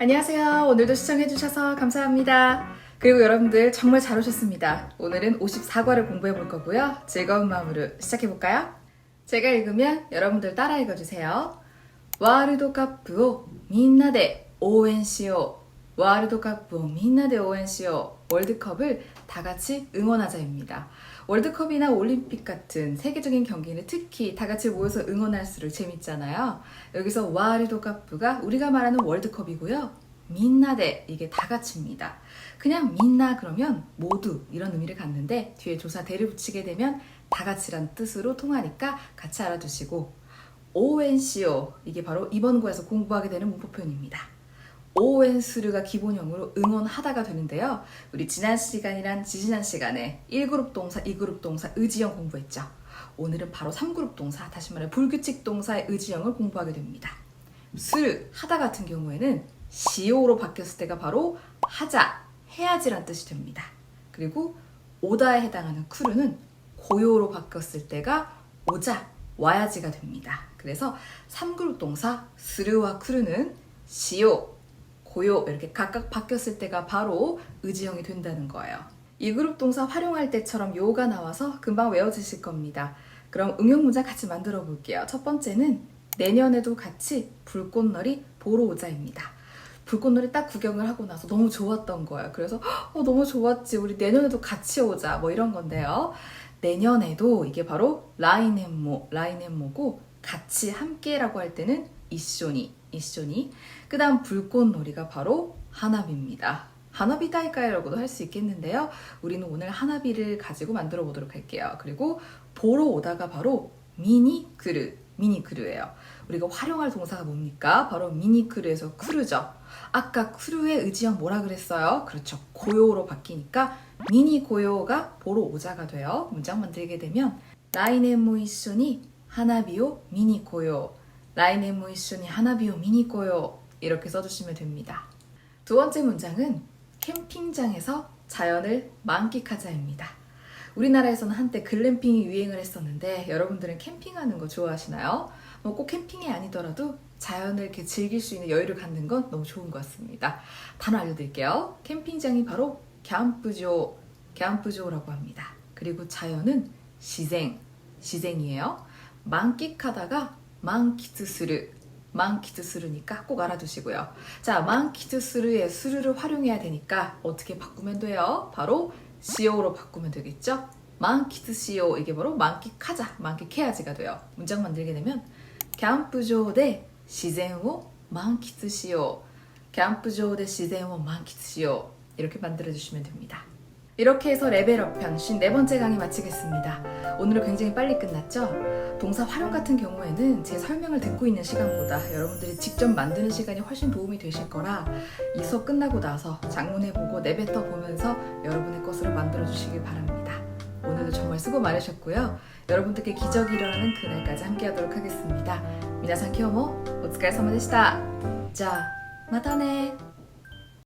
안녕하세요. 오늘도 시청해주셔서 감사합니다. 그리고 여러분들 정말 잘 오셨습니다. 오늘은 54과를 공부해 볼 거고요. 즐거운 마음으로 시작해 볼까요? 제가 읽으면 여러분들 따라 읽어주세요. 와르도 카프오 민나데 오엔시오. 와르도 카프오 민나데 오엔시오 월드컵을 다 같이 응원하자입니다. 월드컵이나 올림픽 같은 세계적인 경기는 특히 다 같이 모여서 응원할수록 재밌잖아요. 여기서 와르도카프가 우리가 말하는 월드컵이고요. 민나데 이게 다 같이입니다. 그냥 민나 그러면 모두 이런 의미를 갖는데 뒤에 조사 대를 붙이게 되면 다 같이란 뜻으로 통하니까 같이 알아두시고 오엔시오 이게 바로 이번 구에서 공부하게 되는 문법 표현입니다. 오엔스르가 기본형으로 응원하다가 되는데요. 우리 지난 시간이랑 지지난 시간에 1그룹 동사, 2그룹 동사, 의지형 공부했죠. 오늘은 바로 3그룹 동사, 다시 말해 불규칙 동사의 의지형을 공부하게 됩니다. 스르, 하다 같은 경우에는 시오로 바뀌었을 때가 바로 하자, 해야지란 뜻이 됩니다. 그리고 오다에 해당하는 쿠르는 고요로 바뀌었을 때가 오자, 와야지가 됩니다. 그래서 3그룹 동사 스르와 쿠르는 시오, 고요 이렇게 각각 바뀌었을 때가 바로 의지형이 된다는 거예요. 이 그룹 동사 활용할 때처럼 요가 나와서 금방 외워지실 겁니다. 그럼 응용 문장 같이 만들어 볼게요. 첫 번째는 내년에도 같이 불꽃놀이 보러 오자입니다. 불꽃놀이 딱 구경을 하고 나서 너무 좋았던 거예요. 그래서 어, 너무 좋았지. 우리 내년에도 같이 오자. 뭐 이런 건데요. 내년에도 이게 바로 라인앤모, 라인앤모고 같이 함께라고 할 때는 이쇼니, 이쇼니. 그다음 불꽃놀이가 바로 하나비입니다. 하나비 다이카이라고도 할 수 있겠는데요. 우리는 오늘 하나비를 가지고 만들어 보도록 할게요. 그리고 보러 오다가 바로 미니크르, 미니크르예요. 우리가 활용할 동사가 뭡니까? 바로 미니크르에서 크루죠. 아까 크루의 의지형 뭐라 그랬어요? 그렇죠. 고요로 바뀌니까 미니 고요가 보러 오자가 돼요. 문장 만들게 되면 라이네모 이쇼니 하나비오 미니 고요 라이네모 이쇼니 하나비오 미니 고요 이렇게 써주시면 됩니다. 두 번째 문장은 캠핑장에서 자연을 만끽하자입니다. 우리나라에서는 한때 글램핑이 유행을 했었는데 여러분들은 캠핑하는 거 좋아하시나요? 뭐 꼭 캠핑이 아니더라도 자연을 이렇게 즐길 수 있는 여유를 갖는 건 너무 좋은 것 같습니다. 단어 알려드릴게요. 캠핑장이 바로 갸ම්프조, 갸ම්프조라고 합니다. 그리고 자연은 시생, 시생이에요. 만끽하다가 만키트스르 만키트스르니까 꼭 알아두시고요. 자, 만키트스르의 스르를 활용해야 되니까 어떻게 바꾸면 돼요? 바로 시오로 바꾸면 되겠죠? 만키트시오 이게 바로 만끽하자, 만끽해야지가 돼요. 문장 만들게 되면 캠프조데 시젠오 만키트시오 캠프조데 시젠오 만키트시오 이렇게 만들어주시면 됩니다. 이렇게 해서 레벨업 편 54번째 강의 마치겠습니다. 오늘은 굉장히 빨리 끝났죠? 동사 활용 같은 경우에는 제 설명을 듣고 있는 시간보다 여러분들이 직접 만드는 시간이 훨씬 도움이 되실 거라 이 수업 끝나고 나서 장문해보고 내뱉어 보면서 여러분의 것으로 만들어 주시길 바랍니다. 오늘도 정말 수고 많으셨고요. 여러분들께 기적이 일어나는 그날까지 함께하도록 하겠습니다. 미나상 키오모 오츠카레 사마 데시다. 자, 마타네.